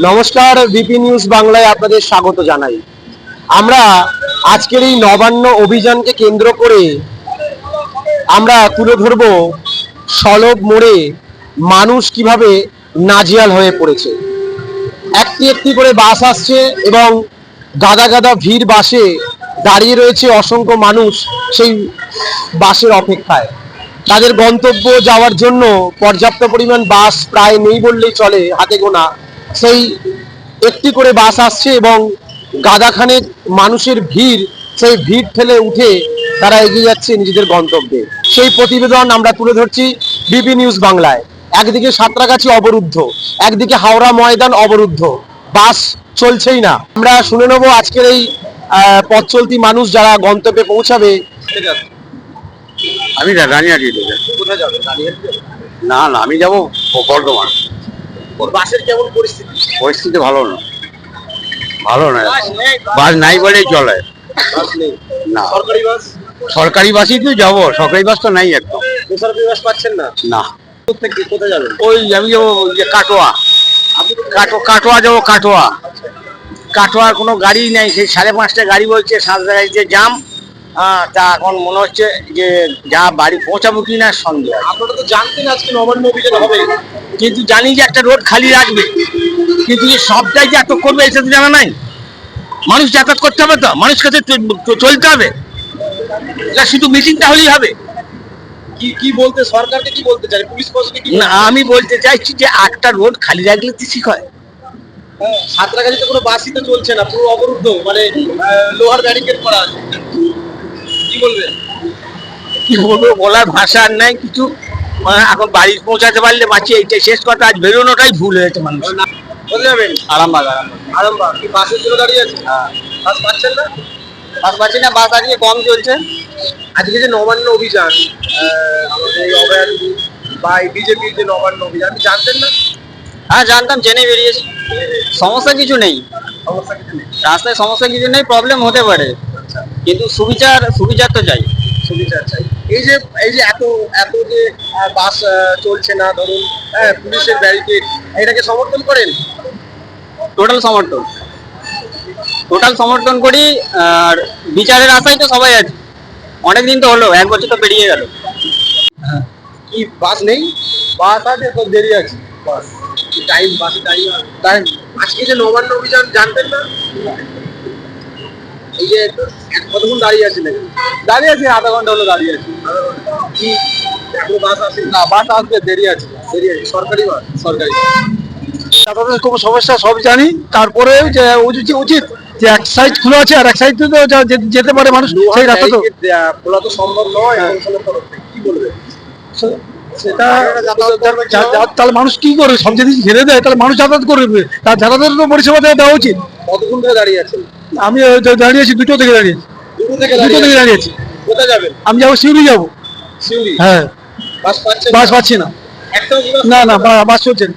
নমস্কার BP news বাংলায় আপনাদের স্বাগত জানাই। আমরা আজকের এই নবান্ন অভিযানকে কেন্দ্র করে আমরা তুলে ধরব সলব মোড়ে মানুষ কীভাবে নাজিয়াল হয়ে পড়েছে। একটি একটি করে বাস আসছে এবং গাদা গাদা ভিড় বাসে দাঁড়িয়ে রয়েছে অসংখ্য মানুষ সেই বাসের অপেক্ষায়। তাদের গন্তব্য যাওয়ার জন্য পর্যাপ্ত পরিমাণ বাস প্রায় নেই বললেই চলে হাতে গোনা। সেই একটি করে বাস আসছে এবং গাদাখানেক মানুষের ভিড় সেই ভিড় ঠেলে উঠে তারা এগিয়ে যাচ্ছে নিজেদের গন্তব্যে। সেই প্রতিবেদন আমরা তুলে ধরছি বিপি নিউজ বাংলায়। একদিকে সাঁতরাগাছি অবরুদ্ধ একদিকে হাওড়া ময়দান অবরুদ্ধ। বাস চলছেই না। আমরা শুনে নেব আজকের এই পথ চলতি মানুষ যারা গন্তব্যে পৌঁছাবে। আমি রানিহাটি কোথায় যাবে? না না আমি যাব বর্ধমান। বাসের কেমন পরিস্থিতি? পরিস্থিতি ভালো না। ভালো না। বাস নাই বলেই চলে। না। সরকারি বাস? সরকারি বাসই তো যাব সরকারি বাস তো নাই একদম। বেসরকারি বাস পাচ্ছেন না? না। কোথায় যাবেন? ওই আমি যাব যে কাটোয়া। কাটো কাটোয়া যাব কাটোয়া। কাটোয়ার কোনো গাড়ি নেই সেই সাড়ে পাঁচটা গাড়ি বলছে সাতটা গাড়িতে জাম তা এখন মনে হচ্ছে যে যা বাড়ি পৌঁছাবো কি না সন্দেহ আপনারা তো জানতেন আজকে নবান্ন অভিযান হবে। কিন্তু জানি যে একটা রোড খালি রাখবে। কিন্তু যে সবটাই যে এত করবে এটা তো জানা নাই। মানুষ যাতায়াত করতে হবে তো মানুষ চ- চলতে হবে। এটা শুধু মিটিংটা হলেই হবে। কি কি বলতে সরকারকে কি বলতে চাই? পুলিশ প্রশাসনকে কি না আমি বলতে চাইছি যে একটা রোড খালি রাখলে তো ঠিক হয়। সাঁতরাগাছিতে কোনো বাসই তো চলছে না পুরো অবরুদ্ধ মানে লোহার ব্যারিকেড করা আছে। কি বলবেন? কি বলব বলার ভাষা আর নাই কিছু। মানে এখন বাড়ি পৌঁছাতে পারলে বাঁচিয়ে এইটাই শেষ কথা। আজ বেরোনোটাই ভুল হয়েছে মানুষ। কোথায় যাবেন? আরামবাগ আরামবাগ। আরামবাগ কি বাসের জন্য দাঁড়িয়ে আছে বাস পাচ্ছেন না? বাস পাচ্ছি না বাস আজকে কম চলছে। আজকে যে নবান্ন অভিযান আমাদের বা এই বিজেপির যে নবান্ন অভিযান জানতেন না? হ্যাঁ জানতাম জেনে বেরিয়েছি। সমস্যা কিছু নেই। সমস্যা কিছু নেই। রাস্তায় সমস্যা কিছু নেই প্রবলেম হতে পারে। কিন্তু সুবিচার সুবিচার তো চাই সুবিচার চাই। এই যে এই যে এত এত যে বাস চলছে না ধরুন হ্যাঁ, পুলিশের ব্যারিকেড এটাকে সমর্থন করেন? টোটাল সমর্থন। টোটাল সমর্থন করি আর বিচারের আশায় তো সবাই আছে। অনেক দিন তো হলো এক বছর তো পেরিয়ে গেল। কি বাস নেই? বাস আছে তো দেরি আছে। বাস টাইম বাসে দাঁড়িয়ে টাইম আজকে যে নবান্ন অভিযান জানতেন না? এই যে কতক্ষণ দাঁড়িয়ে আছে দাঁড়িয়ে আছে আধা ঘণ্টা হলো দাঁড়িয়ে আছে। কি? বাস আসে না বাস আসবে দেরি আছে। দেরি আছে সরকারি বাস? সরকারি। কোনো সমস্যা সব জানি। তারপরে যে উচিত যে এক সাইড খোলা আছে আর এক সাইড তো যেতে পারে মানুষ সেই রাস্তা তো। খোলা তো সম্ভব নয় থেকে। কি বলবে? সেটা তাহলে মানুষ কি করবে? সব যদি ঘিরে দেয় তাহলে মানুষ যাতায়াত করবে। তার যাতায়াতের তো পরিষেবা দেওয়া উচিত। কতক্ষণ ধরে দাঁড়িয়ে আছেন? আমি দাঁড়িয়েছি দুটো থেকে দাঁড়িয়েছি। দুটো থেকে। দাঁড়িয়েছি। কোথায় যাবেন? আমি যাব শিউরি যাব। সিউড়ি? হ্যাঁ। বাস পাচ্ছি না। না না বাস চলছে না।